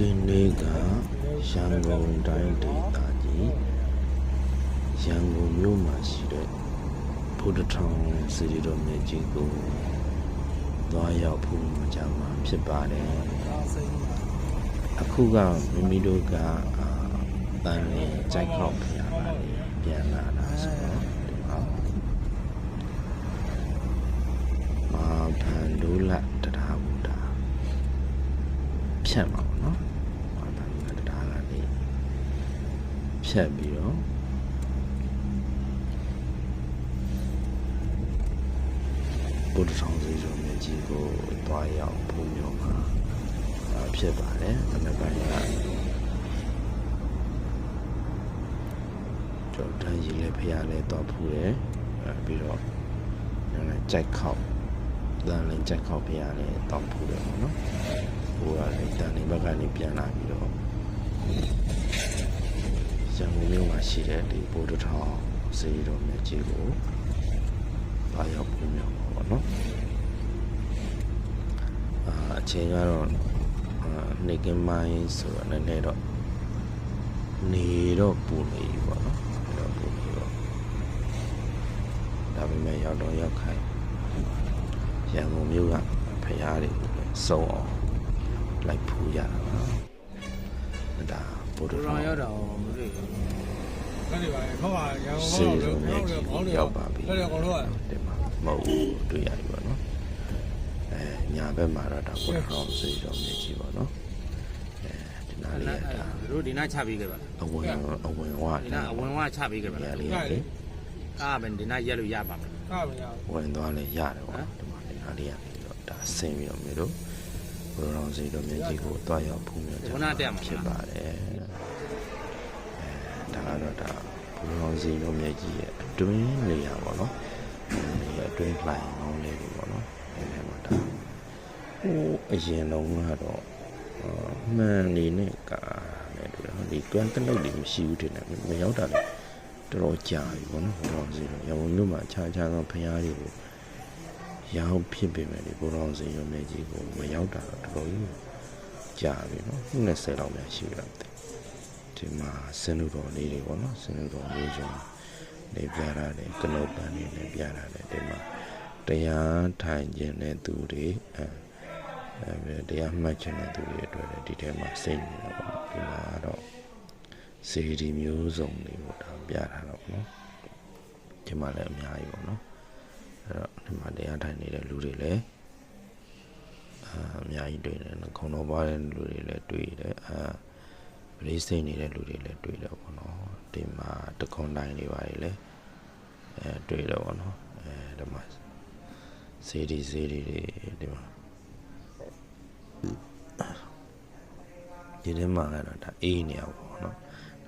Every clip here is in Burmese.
ဒီနေ့ကရန်ကုန်တိုင်းဒေသကြီးရန်ကုန်မြို့မှာရှိတဲ့ဘုဒ္ဓထောင်စီရီတော်မြတ်ကြီးကိုသွားရောက်ဖို့မကြမှာဖြစ်ပါတယ်အခုကမိမိတို့ကအာတန်လင်းကြိုက်ခောက်ဖျားလာတယ်ပြန်လာတာဆိုတော့ဒီမှာမာဖန်ဒူလာတရားဘုဒ္ဓ ဖြတ်မှာပေါ့နော်မာဖန်ဒူလာတရားကနေဖြတ်ပြီးတော့ဘုဒ္ဓဆောင်စီတော်မြတ်ကြီးကိုသွားရောက်ဘုံမျိုးမှာအာဖြစ်ပါတယ်အနက်ပိုင်းကကျွန်တော်တန်းကြီးလည်းဖះလည်းတော့ဖူးတယ်အဲပြီးတော့ကျွန်တော်လည်းကြိုက်ခောက် တန်းလည်းကြိုက်ခောက်ဖះလည်းတော့ဖူးတယ်ပေါ့နော်ဟိုကလည်းတန်းနေဘက်ကနေပြန်လာပြီးတော့ရန်ကုန်မြို့မှာရှိတဲ့ဒီဘိုးတထောင်စေတော်မြတ်ကြီးကိုပါရောက်ဖို့မြောက်ပါပေါ့နော်အာအချိန်ကတော့အာနေကင်းမိုင်းဆိုတော့နည်းနည်းတော့နေတော့ပူနေပြီပေါ့နော်နေတော့ပူနေတော့ဒါပေမဲ့ရောက်တော့ရောက်ခိုင်း ရန်ကုန်မြို့ကဖရားတွေကိုလည်းစုံအောင်လိုက်ဖူးရတာပါဒါဘုဒ္ဓတော်တော်တော်ရောက်တာမတွေ့ဘူး။ကနေပါလေခေါင်းကရန်ကုန်စေကတော့တော်မြတ်ကြီးကိုရောက်ပါပြီအဲ့ဒါကောင်တော့ဒီမှာမဟုတ်ဘူးတွေ့ရပြီပေါ့နော်အဲညာဘက်မှာတော့ဒါဘုဒ္ဓတော်စေတော်မြတ်ကြီးပေါ့နော်အဲဒီနားလေးကဒါတို့ဒီနားချပေးခဲ့ပါလားအဝင်အဝင်ဝဒီနားအဝင်ဝချပေးခဲ့ပါနေရာလားလေးကလေကားပဲဒီနားရက်လို့ရပါမယ်ကားမရဘူးဝင်သွားလဲရတယ်ပေါ့နော် ဒီမှာနေရာလေးကနေတော့ဒါဆင်းပြီးတော့မျိုးတို့ဘုရားတော်စီတော်မြတ်ကြီးကိုတွားရောက်ဖူးမြတ်ကြဖြစ်ပါတယ်အဲဒါကတော့ဒါဘုရားတော်စီတော်မြတ်ကြီးရဲ့အတွင်းနေရာပေါ့နော်နေရာအတွင်းလိုင်းကောင်းလေးပေါ့နော်အဲဒီမှာဒါဟိုအရင်လုံးကတော့အာမှန်နေနဲ့ကာနဲ့တူတယ်ဟိုဒီကွမ်တလုတ်တွေမရှိဘူးတင်တယ်မရောက်တာလေတော်တော်ကြာပြီပေါ့နော်ဘုရားတော်စီတော်ရန်ကုန်မြို့မှာခြားခြားသောဖရားတွေကို ရောက်ဖြစ်ပေမဲ့ဒီဘုရားစင်ရုံမြကြီးကိုမရောက်တာတော့တော်တော်ကြီးကြာပြီနော်20လောက်များရှိပြီလားမသိဒီမှာစင်လူတော်လေးတွေပေါ့နော်စင်လူတော်လေးကျုံနေပြရတယ်ကနုတ်ပန်းနေနဲ့ပြရတယ်ဒီမှာတရားထိုင်ခြင်းတဲ့သူတွေအဲအဲတရားမှတ်ခြင်းတဲ့သူတွေအတွက်လည်းဒီထဲမှာစိတ်နေတာပေါ့နော်ဒီမှာတော့စေဒီမျိုးစုံတွေပေါ့ဒါပြထားတော့ပေါ့နော်ဒီမှာလည်းအများကြီးပေါ့နော် အဲ့တော့ဒီမှာတရားထိုင်နေတဲ့လူတွေလည်းအာအများကြီးတွေ့တယ်နော်ခုံတော်ပါတဲ့လူတွေလည်းတွေ့တယ်အာပရိစိတ်နေတဲ့လူတွေလည်းတွေ့တယ်ပေါ့နော်ဒီမှာတခွန်တိုင်းတွေပါလေလည်းအဲတွေ့တယ်ပေါ့နော်အဲဒီမှာစေဒီစေဒီတွေဒီမှာဒီထဲမှာကတော့ဒါအေးနေရပါပေါ့နော်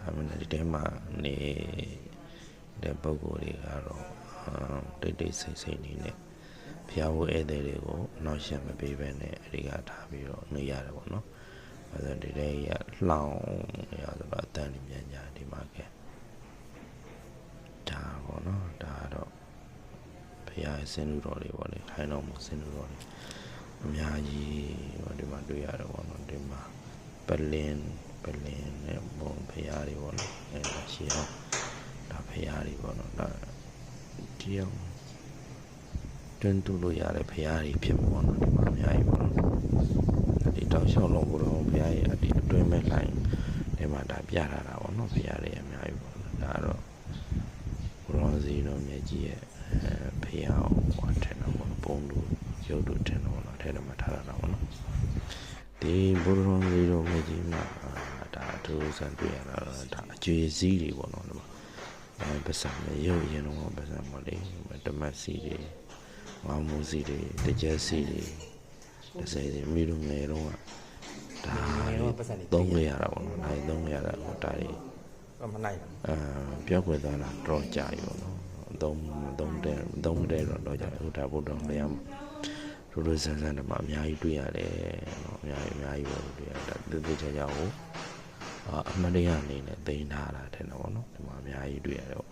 ဒါမှမဟုတ်ဒီထဲမှာနေတဲ့ပုံကိုယ်တွေကတော့အာ တိတ်တိတ်ဆိတ်ဆိတ်နေနဲ့ဖျားဝဲဧည့်သည်တွေကိုအနောက်ရှက်မပေးဘဲနဲ့အရိကထားပြီးတော့နေရတယ်ပေါ့နော်။အဲဒါဒီတဲ့ရလှောင်နေရဆိုတော့အတန်ကြီးမြန်ညာဒီမှာကဲဒါပေါ့နော်ဒါတော့ဖျားစင်လူတော်လေးပေါ့လေထိုင်တော်မစင်လူတော်လေးအများကြီးဟိုဒီမှာတွေ့ရတယ်ပေါ့နော်ဒီမှာပလင်ပလင်နဲ့ဘုံဖျားတွေပေါ့နော်အဲဒါရှိအောင်ဒါဖျားတွေပေါ့နော်ဒါ တယောက်တွန်းတူလို့ရတဲ့ဖရားကြီးဖြစ်မှာပေါ့နော်ဒီမှာအများကြီးပေါ့နော်ဒီတောက်လျှောက်လုံးဘုရားဖရားကြီးအဒီအတွင်းမဲ့လိုင်းဒီမှာဒါပြထားတာပေါ့နော်ဖရားတွေအများကြီးပေါ့နော်ဒါကတော့ဘုရားစီတော်မြတ်ကြီးရဲ့အဲဖရားဟောထင်တော့ပေါ့ပုံလူရုပ်တို့ထင်တော့ပေါ့နော်ထဲထဲမှာထားတာပေါ့နော်ဒီဘုရားစီတော်မြတ်ကြီးမှာဒါအထူးဆန်းတွေ့ရတာဒါအကျွေးစည်းတွေပေါ့နော်ဒီမှာ အဲပစံမရုပ်ရင်တော့ပစံမလေးတမတ်စီတွေဝါမူစီတွေတကြက်စီတွေတစ်စိတွေမိတို့ငယ်တော့ကဒါသုံးခဲ့ရတာပေါ့နော်ဒါသုံးခဲ့ရတာဟိုဒါတွေမနိုင်ဘူးအာပြောက်ွယ်သွားတာတော့ကြာပြီပေါ့နော်သုံးသုံးတဲ့သုံးတဲ့တော့တော့ကြာပြီဟိုဒါဘုဒ္ဓဘုရားမှာရိုးရိုးဆန်းဆန်းတမအများကြီးတွေ့ရတယ်နော်အများကြီးအများကြီးပဲတွေ့ရတယ်တိတိကျကျဟို အာအမတ်တရားအနေနဲ့တင်ထားတာတဲ့နော်ဗောနော်ဒီမှာအများကြီးတွေ့ရတယ်ဗော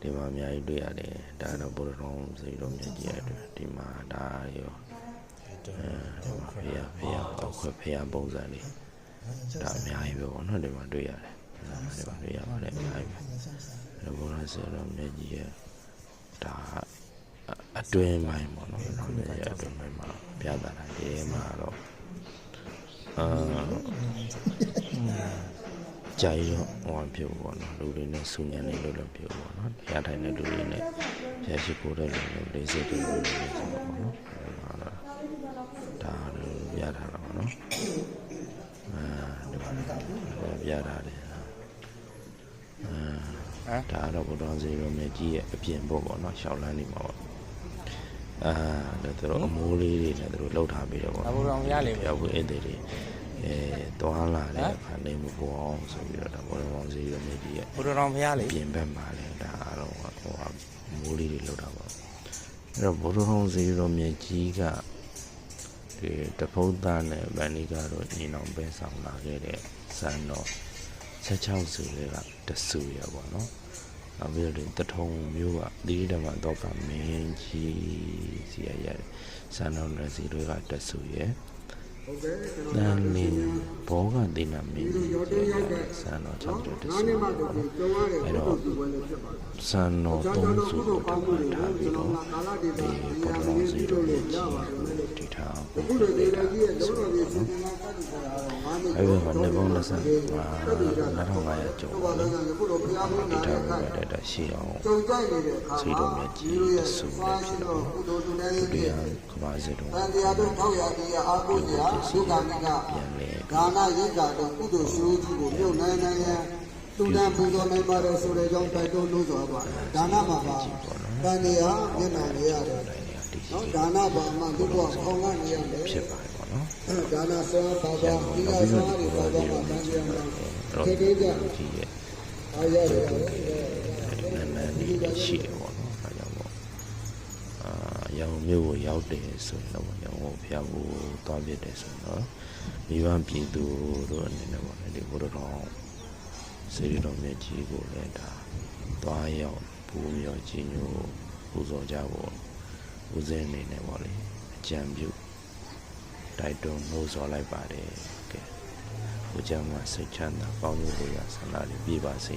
ဒီမှာအများကြီးတွေ့ရတယ်ဒါတော့ဘုရားတော်စိတ်တော်မြတ်ကြီးရဲ့အတွက်ဒီမှာဒါရောဖေရဖေရပေါက်ခွဲဖေရပုံစံလေးဒါအများကြီးပဲပေါ့နော်ဒီမှာတွေ့ရတယ်ဒီမှာတွေ့ရပါတယ်အများကြီးပဲဒါဘုရားဆရာတော်မြတ်ကြီးရဲ့ဒါအတွင်းပိုင်းပေါ့နော်ဒီရဲ့အတွင်းပိုင်းမှာပြသတာဒီမှာတော့ အာကြိုင်ရောဟောပြုတ်ပေါ့နော်လူတွေနဲ့ဆူညံနေလို့လည်းပြုတ်ပေါ့နော်တရားထိုင်တဲ့လူတွေနဲ့ဖျက်ရှိကိုတဲ့လူတွေလေးစိတ်တွေလူတွေဆိုတော့ပေါ့နော်ဒါတော့ဒါလိုပြထားတာပေါ့နော်အာဒီမှာပြထားတယ်အာဒါတော့ဘုရားစီရောမြတ်ကြီးရဲ့အပြင်ဘုတ်ပေါ့နော်ရှောက်လန်းနေမှာပေါ့ အာဒါသူတို့အမိုးလေးတွေနဲ့သူတို့လှုပ်ထားပြီးတော့ပေါ့အဘူတော်ဘုရားလေးပြောက်ဘူးအဲ့တွေအဲတွားလာတဲ့အခါနေမပေါ်အောင်ဆိုပြီးတော့ဒါဘောလုံးစီရောမြတ်ကြီးရဲ့ဘူတော်ဘုရားလေးပြင်ဘက်မှာလည်းဒါအတော့ဟိုဟာမိုးလေးတွေလောက်တာပေါ့အဲ့တော့ဘုရားဟောင်းစီရောမြတ်ကြီးကဒီတဖုတ်သားနဲ့ဗန်နီကတော့ညီနောင်ပဲဆောင်လာခဲ့တဲ့စံတော်16စုလေးကတဆူရပေါ့နော်နောက်ပြီးတော့တထုံမျိုးကတိရိဓမ္မတော့ကမင်းကြီး စီရရတယ်စံတော်နဲ့စီတွေကတဆူရဲ့တန်လင်းဘောကတိနာမင်းကြီးစီရရတယ်စံတော်6တဆူရပေါ့နော်အဲ့တော့စံတော်3စုကိုတမထားပြီးတော့ဒီပေါ်တော်စီတို့ရဲ့ကြီး ကိုတည်ထားဖို့ဖြစ်တာဆိုတော့နော်အဲ့ဒီမှာနေပုံးလက်ဆန်မှာ9500ကျော်ပါလို့တည်ထားဖို့ရတဲ့ရှေ့အောင်စီတော်မြတ်ကြီးတဆူလည်းဖြစ်တော့ဒုတိယကမ္ဘာစစ်တော်တန်တရားတို့ထောက်ရတရားအားကိုးစရာဒုက္ခမိကပြန်လဲဒါနရိက္ခာတို့ကုသိုလ်ရှိကြီးကိုမြုပ်နိုင်နိုင်ရန်သူတန်ပူဇော်နိုင်ပါတယ်ဆိုတဲ့ကြောင့်တိုက်တွန်းလို့ဆိုပါဒါနမှာပါတန်တရားမျက်နှာရရတယ်တိုင်းရတည်ရှိ နော်ဒါနပါမှသူကခေါင်းကနေရတယ်ဖြစ်ပါတယ်ပေါ့နော်ဒါနဆောပါပါဒီကဆောတွေပါပါမှတန်တရားမှာတော့ခေတ္တကြကြီးရဲ့အားရတယ်နန်းနန်းလေးရှိတယ်ပေါ့နော်အဲကြောင့်ပေါ့အာရောင်မျိုးကိုရောက်တယ်ဆိုရင်တော့ရောင်ကိုဖျောက်ဖို့သွားပြတယ်ဆိုတော့မိဘပြည်သူတို့အနေနဲ့ပေါ့လေဒီဘုရားတော်စေရတော်မြတ်ကြီးကိုလည်းဒါသွားရောက်ပူမြော်ကြီးညို့ပူဇော်ကြဖို့ ဦးစင်းအနေနဲ့ပေါ့လေအကြံပြုတိုက်တွန်းနှိုးဆော်လိုက်ပါတယ်ကဲဘုရားမှာစိတ်ချမ်းသာကောင်းကျိုးကိုရဆန္ဒတွေပြပါစေ